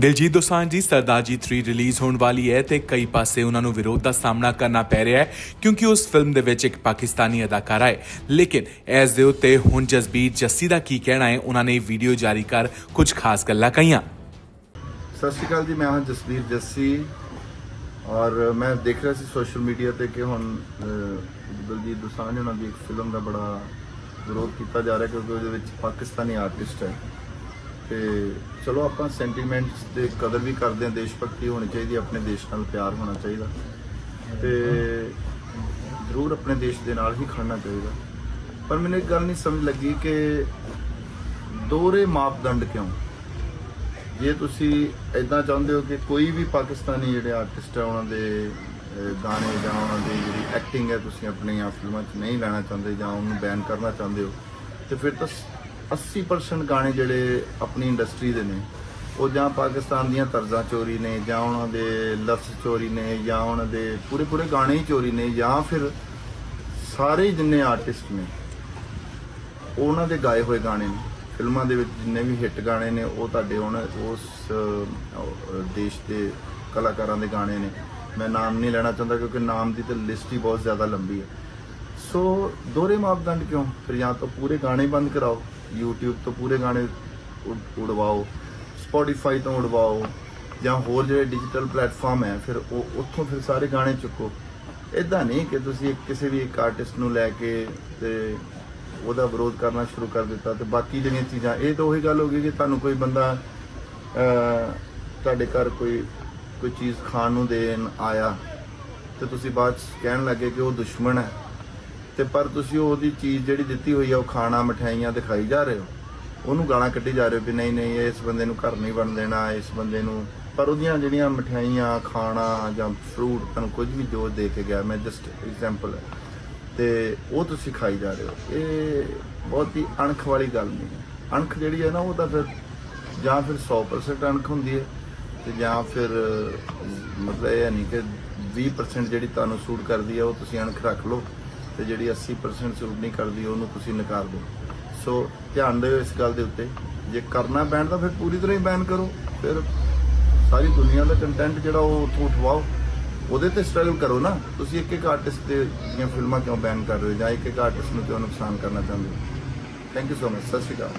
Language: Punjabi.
ਦਿਲਜੀਤ ਦੋਸਾਂਝ ਦੀ ਸਰਦਾਰ ਜੀ 3 ਰਿਲੀਜ਼ ਹੋਣ ਵਾਲੀ ਹੈ ਤੇ ਕਈ ਪਾਸੇ ਉਹਨਾਂ ਨੂੰ ਵਿਰੋਧ ਦਾ ਸਾਹਮਣਾ ਕਰਨਾ ਪੈ ਰਿਹਾ ਹੈ, ਕਿਉਂਕਿ ਉਸ ਫਿਲਮ ਦੇ ਵਿੱਚ ਇੱਕ ਪਾਕਿਸਤਾਨੀ ਅਦਾਕਾਰਾ ਹੈ। ਲੇਕਿਨ ਇਸ ਦੇ ਉੱਤੇ ਹੁਣ ਜਸਬੀਰ ਜੱਸੀ ਦਾ ਕੀ ਕਹਿਣਾ ਹੈ, ਉਹਨਾਂ ਨੇ ਵੀਡੀਓ ਜਾਰੀ ਕਰ ਕੁਝ ਖਾਸ ਗੱਲਾਂ ਕਹੀਆਂ। ਸਤਿ ਸ਼੍ਰੀ ਅਕਾਲ ਜੀ, ਮੈਂ ਹਾਂ ਜਸਬੀਰ ਜੱਸੀ ਔਰ ਮੈਂ ਦੇਖ ਰਿਹਾ ਸੀ ਸੋਸ਼ਲ ਮੀਡੀਆ ਤੇ ਕਿ ਹੁਣ ਦਿਲਜੀਤ ਦਲਜੀਤ ਦੋਸਾਂਝ ਉਹਨਾਂ ਦੀ ਇੱਕ ਫਿਲਮ ਦਾ ਬੜਾ ਵਿਰੋਧ ਕੀਤਾ ਜਾ ਰਿਹਾ ਕਿਉਂਕਿ ਉਹਦੇ ਵਿੱਚ ਪਾਕਿਸਤਾਨੀ ਆਰਟਿਸਟ ਹੈ। ਤੇ ਚਲੋ ਆਪਾਂ ਸੈਂਟੀਮੈਂਟਸ ਦੇ ਕਦਰ ਵੀ ਕਰਦੇ ਹਾਂ, ਦੇਸ਼ ਭਗਤੀ ਹੋਣੀ ਚਾਹੀਦੀ ਆਪਣੇ ਦੇਸ਼ ਨਾਲ ਪਿਆਰ ਹੋਣਾ ਚਾਹੀਦਾ। ਤੇ ਜ਼ਰੂਰ ਆਪਣੇ ਦੇਸ਼ ਦੇ ਨਾਲ ਹੀ ਖੜਨਾ ਚਾਹੀਦਾ। ਪਰ ਮੈਨੂੰ ਇੱਕ ਗੱਲ ਨਹੀਂ ਸਮਝ ਲੱਗੀ ਕਿ ਦੋਹਰੇ ਮਾਪਦੰਡ ਕਿਉਂ? ਜੇ ਤੁਸੀਂ ਇਦਾਂ ਚਾਹੁੰਦੇ ਹੋ ਕਿ ਕੋਈ ਵੀ ਪਾਕਿਸਤਾਨੀ ਜਿਹੜੇ ਆਰਟਿਸਟ ਆ, ਉਹਨਾਂ ਦੇ ਗਾਣੇ ਜਾਂ ਉਹਨਾਂ ਦੀ ਜਿਹੜੀ ਐਕਟਿੰਗ ਹੈ, ਤੁਸੀਂ ਆਪਣੀਆਂ ਫਿਲਮਾਂ 'ਚ ਨਹੀਂ ਲੈਣਾ ਚਾਹੁੰਦੇ ਜਾਂ ਉਹਨੂੰ ਬੈਨ ਕਰਨਾ ਚਾਹੁੰਦੇ ਹੋ, ਤੇ ਫਿਰ ਤਾਂ 80% ਗਾਣੇ ਜਿਹੜੇ ਆਪਣੀ ਇੰਡਸਟਰੀ ਦੇ ਨੇ, ਉਹ ਜਾਂ ਪਾਕਿਸਤਾਨ ਦੀਆਂ ਤਰਜ਼ਾਂ ਚੋਰੀ ਨੇ, ਜਾਂ ਉਹਨਾਂ ਦੇ ਲਫ਼ਜ਼ ਚੋਰੀ ਨੇ, ਜਾਂ ਉਹਨਾਂ ਦੇ ਪੂਰੇ ਪੂਰੇ ਗਾਣੇ ਹੀ ਚੋਰੀ ਨੇ, ਜਾਂ ਫਿਰ ਸਾਰੇ ਜਿੰਨੇ ਆਰਟਿਸਟ ਨੇ, ਉਹਨਾਂ ਦੇ ਗਾਏ ਹੋਏ ਗਾਣੇ ਨੇ। ਫਿਲਮਾਂ ਦੇ ਵਿੱਚ ਜਿੰਨੇ ਵੀ ਹਿੱਟ ਗਾਣੇ ਨੇ, ਉਹ ਤੁਹਾਡੇ ਹੁਣ ਉਸ ਦੇਸ਼ ਦੇ ਕਲਾਕਾਰਾਂ ਦੇ ਗਾਣੇ ਨੇ। ਮੈਂ ਨਾਮ ਨਹੀਂ ਲੈਣਾ ਚਾਹੁੰਦਾ ਕਿਉਂਕਿ ਨਾਮ ਦੀ ਤਾਂ ਲਿਸਟ ਹੀ ਬਹੁਤ ਜ਼ਿਆਦਾ ਲੰਬੀ ਹੈ। ਸੋ ਦੋਹਰੇ ਮਾਪਦੰਡ ਕਿਉਂ? ਫਿਰ ਜਾਂ ਤਾਂ ਪੂਰੇ ਗਾਣੇ ਬੰਦ ਕਰਾਓ, YouTube ਤੋਂ ਪੂਰੇ ਗਾਣੇ ਉਡਵਾਓ, Spotify ਤੋਂ ਉਡਵਾਓ, ਜਾਂ ਹੋਰ ਜਿਹੜੇ ਡਿਜੀਟਲ ਪਲੇਟਫਾਰਮ ਹੈ, ਫਿਰ ਉਹ ਉੱਥੋਂ ਫਿਰ ਸਾਰੇ ਗਾਣੇ ਚੁੱਕੋ। ਇਦਾਂ ਨਹੀਂ ਕਿ ਤੁਸੀਂ ਇੱਕ ਕਿਸੇ ਵੀ ਇੱਕ ਆਰਟਿਸਟ ਨੂੰ ਲੈ ਕੇ ਤੇ ਉਹਦਾ ਵਿਰੋਧ ਕਰਨਾ ਸ਼ੁਰੂ ਕਰ ਦਿੱਤਾ ਤੇ ਬਾਕੀ ਜਿਹੜੀਆਂ ਚੀਜ਼ਾਂ, ਇਹ ਤਾਂ ਉਹੀ ਗੱਲ ਹੋ ਗਈ ਕਿ ਤੁਹਾਨੂੰ ਕੋਈ ਬੰਦਾ ਤੁਹਾਡੇ ਘਰ ਕੋਈ ਕੋਈ ਚੀਜ਼ ਖਾਣ ਨੂੰ ਦੇਣ ਆਇਆ ਤੇ ਤੁਸੀਂ ਬਾਅਦ 'ਚ ਕਹਿਣ ਲੱਗੇ ਕਿ ਉਹ ਦੁਸ਼ਮਣ ਹੈ। ਤੇ ਪਰ ਤੁਸੀਂ ਉਹਦੀ ਚੀਜ਼ ਜਿਹੜੀ ਦਿੱਤੀ ਹੋਈ ਆ, ਉਹ ਖਾਣਾ, ਮਠਿਆਈਆਂ ਦਿਖਾਈ ਜਾ ਰਹੇ ਹੋ। ਉਹਨੂੰ ਗਾਲਾਂ ਕੱਢੀ ਜਾ ਰਹੇ ਹੋ ਵੀ ਨਹੀਂ ਨਹੀਂ, ਇਸ ਬੰਦੇ ਨੂੰ ਘਰ ਨਹੀਂ ਬਣ ਦੇਣਾ, ਇਸ ਬੰਦੇ ਨੂੰ। ਪਰ ਉਹਦੀਆਂ ਜਿਹੜੀਆਂ ਮਠਿਆਈਆਂ, ਖਾਣਾ ਜਾਂ ਫਰੂਟ ਤੁਹਾਨੂੰ ਕੁਝ ਵੀ ਜੋ ਦੇ ਕੇ ਗਿਆ, ਮੈਂ ਜਸਟ ਐਗਜ਼ਾਮਪਲ ਹੈ। ਤੇ ਉਹ ਤੁਸੀਂ ਖਾਈ ਜਾ ਰਹੇ ਹੋ। ਇਹ ਬਹੁਤ ਹੀ ਅਣਖ ਵਾਲੀ ਗੱਲ ਨਹੀਂ ਹੈ। ਅਣਖ ਜਿਹੜੀ ਹੈ ਨਾ, ਉਹ ਤਾਂ ਫਿਰ ਜਾਂ ਫਿਰ 100% ਅਣਖ ਹੁੰਦੀ ਹੈ ਤੇ ਜਾਂ ਫਿਰ, ਮਤਲਬ ਇਹ ਨਹੀਂ ਕਿ 20% ਜਿਹੜੀ ਤੁਹਾਨੂੰ ਸੂਟ ਕਰਦੀ ਹੈ, ਉਹ ਤੁਸੀਂ ਅਣਖ ਰੱਖ ਲਓ। ਤੇ ਜਿਹੜੀ 80% ਸੂਟ ਨਹੀਂ ਕਰਦੀ ਉਹਨੂੰ ਤੁਸੀਂ ਨਕਾਰ ਦਿਓ। ਸੋ ਧਿਆਨ ਦਿਓ ਇਸ ਗੱਲ ਦੇ ਉੱਤੇ। ਜੇ ਕਰਨਾ ਬੈਨ, ਤਾਂ ਫਿਰ ਪੂਰੀ ਤਰ੍ਹਾਂ ਹੀ ਬੈਨ ਕਰੋ। ਫਿਰ ਸਾਰੀ ਦੁਨੀਆ ਦਾ ਕੰਟੈਂਟ ਜਿਹੜਾ ਉਹ ਉੱਥੋਂ ਉਠਵਾਓ। ਉਹਦੇ ਤੇ ਸਟਰਗਲ ਕਰੋ ਨਾ। ਤੁਸੀਂ ਇੱਕ ਇੱਕ ਆਰਟਿਸਟ ਦੇ ਦੀਆਂ ਫਿਲਮਾਂ ਕਿਉਂ ਬੈਨ ਕਰ ਰਹੇ ਹੋ? ਜਾਂ ਇੱਕ ਇੱਕ ਆਰਟਿਸਟ ਨੂੰ ਕਿਉਂ ਨੁਕਸਾਨ ਕਰਨਾ ਚਾਹੁੰਦੇ ਹੋ? ਥੈਂਕ ਯੂ ਸੋ ਮਚ ਸਤਿ ਸ਼੍ਰੀ ਅਕਾਲ।